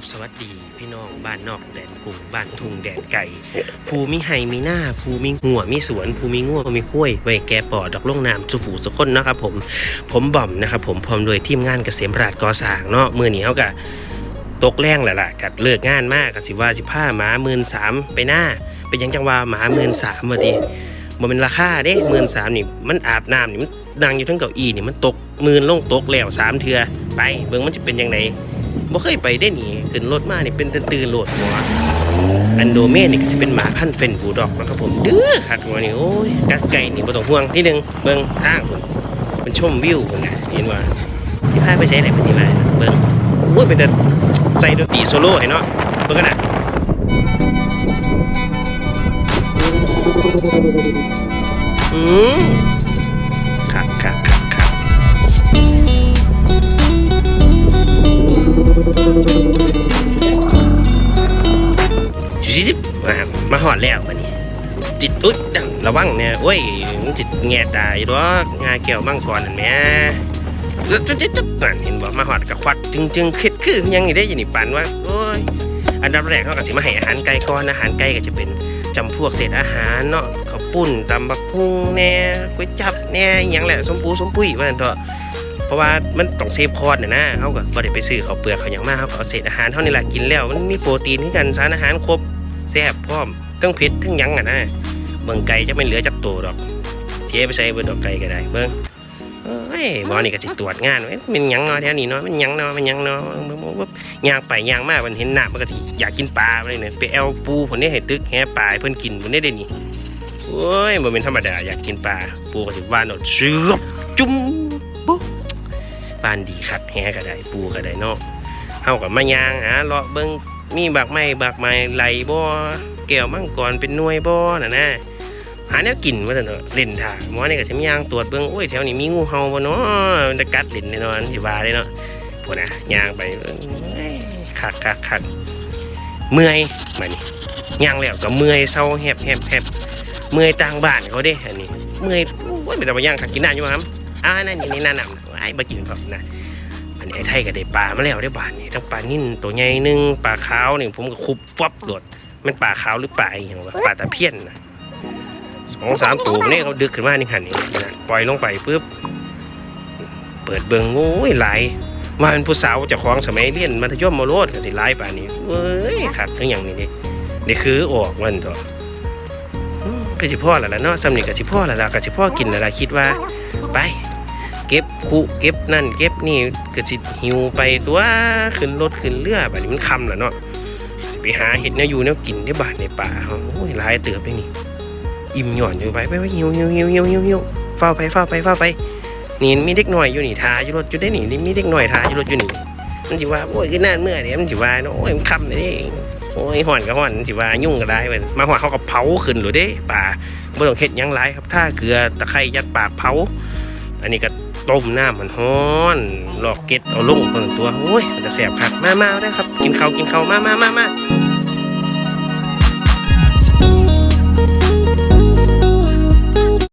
บสวัสดีพี่น้องบ้านนอกแดนกรุงบ้านทุ่งแดนไก่ภูมิไฮมีหน้าภูมิหัวมีสวนภูมิงัวมีห้วยไว้แก่ปอดอกล่งน้ำสุฝูสุคนนะครับผมผมบ่อมนะครับผมพร้อมโดวยทีมงานเกษมราชก่อสร้างเนาะมือเหนี้เขากะตกแรงแหละล่ะกัดเลิกงานมากกสิว่าสิผ้าหมาหมื่นสามไปหน้าเป็นยังจังว่าหมาหมื่นสามมาดีมันเป็นราคาเด้หมื่นสามนี่มันอาบน้ำนี่มันนั่งอยู่ทั้งเก้าอี้นี่มันตกหมื่นลงตกแล้วสามเทือไปเบิ่งมันจะเป็นยังไง บ่เคยไปได้หนีขึ้นรถมานี่เป็นตื่นๆโหลดหัวอันโดเมนนี่ก็จะเป็นหมาพันเฟนบูดอกนะครับผมเดื้อคักหัวนี่โอ้ยกัดไก่นี่บ่ต้องห่วงที่หนึงเบิ่งทางพุ่นเป็นชมวิวพุ่นนะเห็นว่าที่พาไปใช้ไหนพุ่นที่มาเบิ่งโอ้ยเป็นแต่ใส่ดนตรีโซโล่ให้เนาะเบิ่งกันน่ะอืม จิบมามาหอดแล้ววันนี้ จิตอุ๊ยจังระวังเนี่ยโอ้ยมันจิตแง่ตายดอกงาแก้วมังกรนั่นแหม่แล้วจะจะนั่นเห็นบอกมาหอดกับควัดจึงจึงคิดคือยังได้ยินปันว่าโอ้ยอันดับแรกเขาก็สิมาให้อาหารไก่ก่อนอาหารไก่ก็จะเป็นจำพวกเศษอาหารเนาะข้าวปุ้นตำบักพุงแน่ก๋วยจับแน่อหยังแหละสมปูสมปุ้ยว่าซั่นเถอะเพราะว่ามันต้องเซฟคอร์ดน่ะนะเขาก็บ่ได้ไปซื้อข้าวเปลือกเขาวหยังมากเขาเอาเศษอาหารเท่านี้แหละกินแล้ว มันมีโปรตีนที่กันสารอาหารครบ แซ่บพร้อมเครื่องเผ็ดเครื่องยังอะนะเบิ่งไก่จะไม่เหลือจักตัวดอกเทียไปใส่เบิ่งดอกไก่ก็ได้เบิ่งเอ้ยหมอนี่ก็สิตรวจงานไว้มันยังเนาะแถวนี้เนาะมันยังเนาะมันยังเนาะเบิ่งๆปุ๊บยางไปยางมามันเห็นหน้ามันก็สิอยากกินปลาเลยเนี่ยไปเอาปูผลนี้ให้ตึกแห่ปลาให้เพิ่นกินผลนี้ได้นี่โอ้ยบ่เป็นธรรมดาอยากกินปลาปูก็สิว่านเอาเชือบจุ่มปุ๊บปานดีคักแห่ก็ได้ปูก็ได้เนาะเฮากับมายางหาเลาะเบิ่ง มีบากไม้บากไม้ไหลบ่แก้วมังกรเป็นหน่วยบ่น่ะนะหาแนวกินว่าซั่เถอะเล่นท่าหมอนี่ก็สิมยางตรวจเบิ่งโอ้ยแถวนี้มีงูเห่าบ่เนาะมันจะกัดเล่นแน่นอนสิว่าเลยเนาะพุ่นน่ะยางไปคักคักคักเมื่อยมานี่ยางแล้วก็เมื่อยเศร้าแฮบแฮบแฮบเมื่อยต่างบ้านเขาเด้อันนี้ เมื่อยโอ้ยไม่ต้องมาย่างคักกินน้ำอยู่ครับอ่านั่นนี่นี่นั่นน่ะไอ้บ่กินพร้อมนะ อันนี้ไอ้ไทยก็ได้ปลามาแล้วได้บาทนี่ทั้งปลานิ่นตัวใหญ่หนึงปลาขาวนี่ผมก็คุบฟับโดดมันปลาขาวหรือปลาอหย่างวะปลาตะเพียนนะสองสามตัวนี่เขาดึกขึ้นมานี่หันนี่นะปล่อยลงไปปุ๊บเปิดเบิงโอ้ยไหลายว่าเป็นผู้สาวเจะคล้าของสมัยเรียนมัธยมมโรดก็สิหลายป่านนี้เอ้ยขัดทั้งอย่างนี้ดินี่คือออกมันตัวอืมก็สิพ่อและละเนาะสำนีก็สิพ่อและละก็สิพ่อกินและละคิดว่า ไป เก็บคุเก็บนั่น เก็บนี่ก็สิหิวไปตัวขึ้นรถขึ้นเรือแบัดนี้มันคำแล้วเนาะไปหาเห็ดแนวอยู่แนวกินในบ้านในป่าโอ้ยลายเติบเลยนี่ อิ่มหย่อนอยู่ไปไปไปหิวหิวหิวหิวหิวหิวเฝ้าไปเฝ้าไปเฝ้าไปนี่มีเด็กหน่อยอยู่นี่ทาอยู่รถอยู่ได้นี่นี่มีเด็กหน่อยทาอยู่รถอยู่นี่มันสิว่าโอ้ยคือนั่นเมื่อเดี๋ยมันสิว่าเนาะโอ้ยมันคำเลยเด้โอ้ยห่อนก็ห่อนมันสิว่ายุ่งก็ได้เว้ยมาห่อนเขาก็เผาขึ้นหรือเด้ป่าบ่ต้องเฮ็ดยังหลายครับถ้าเกลือตะไคร้ยัดปากเผาอันนี้ก็ ต้มน้ำมันฮ้อนหลอกเก็ดเอาลงเพิ่งตัวโอ้ยมันจะแสบครับมามาเอาได้ครับ กินข้าวกินข้าวมามามามา